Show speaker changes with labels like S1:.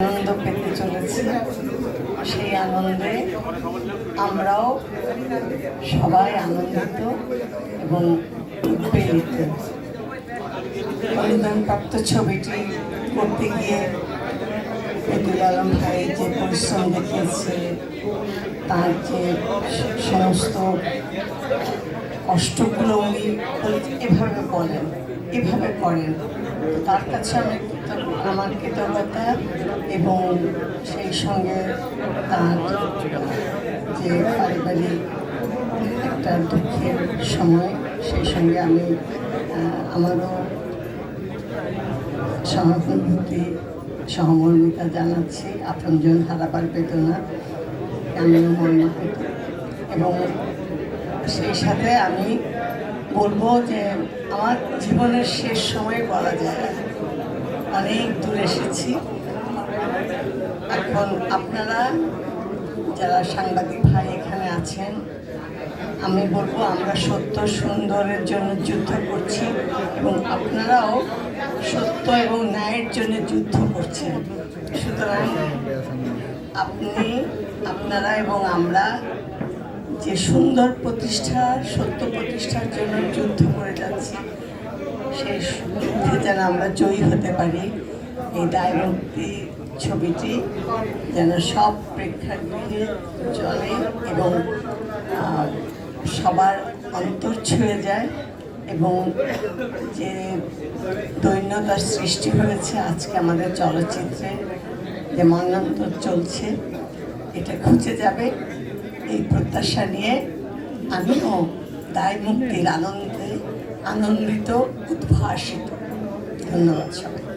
S1: আনন্দ পেতে চলেছি। সেই আনন্দে আমরাও সবাই আনন্দিত এবং উৎপীড়িত অনুদানপ্রাপ্ত ছবিটি করতে গিয়ে এদুল আলম ভাই যে পরিশ্রম দেখিয়েছে, তার যে সমস্ত কষ্টগুলো উনি এভাবে বলেন, এভাবে করেন। তার কাছে আমি আমার কৃতজ্ঞতা এবং সেই সঙ্গে তার, যে পারিবারিক একটা দুঃখের সময়, সেই সঙ্গে আমি আমারও সহানুভূতি, সহমর্মিতা জানাচ্ছি। আপনজন হারাবার বেদনা, আমিও মর্মাহত। এবং সেই সাথে আমি বলব যে আমার জীবনের শেষ সময় বলা যায়। অনেক দূর এসেছি। এখন আপনারা যারা সাংবাদিক ভাই এখানে আছেন, আমি বলব আমরা সত্য সুন্দরের জন্য যুদ্ধ করছি এবং আপনারাও সত্য এবং ন্যায়ের জন্য যুদ্ধ করছেন। সুতরাং আপনি, আপনারা এবং আমরা যে সুন্দর প্রতিষ্ঠা, সত্য প্রতিষ্ঠার জন্য যুদ্ধ করে যাচ্ছি সেই যুদ্ধে যেন আমরা জয়ী হতে পারি। এই দায়মুক্তি ছবিটি যেন সব প্রেক্ষাগৃহে চলে এবং সবার অন্তর ছুঁয়ে যায় এবং যে দৈন্যতার সৃষ্টি হয়েছে আজকে আমাদের চলচ্চিত্রে, যে মন্বন্তর চলছে, এটা খুঁজে যাবে। এই প্রত্যাশা নিয়ে আমিও দায় মুক্তির আনন্দে আনন্দিত উদ্ভাসিত। ধন্যবাদ সবাই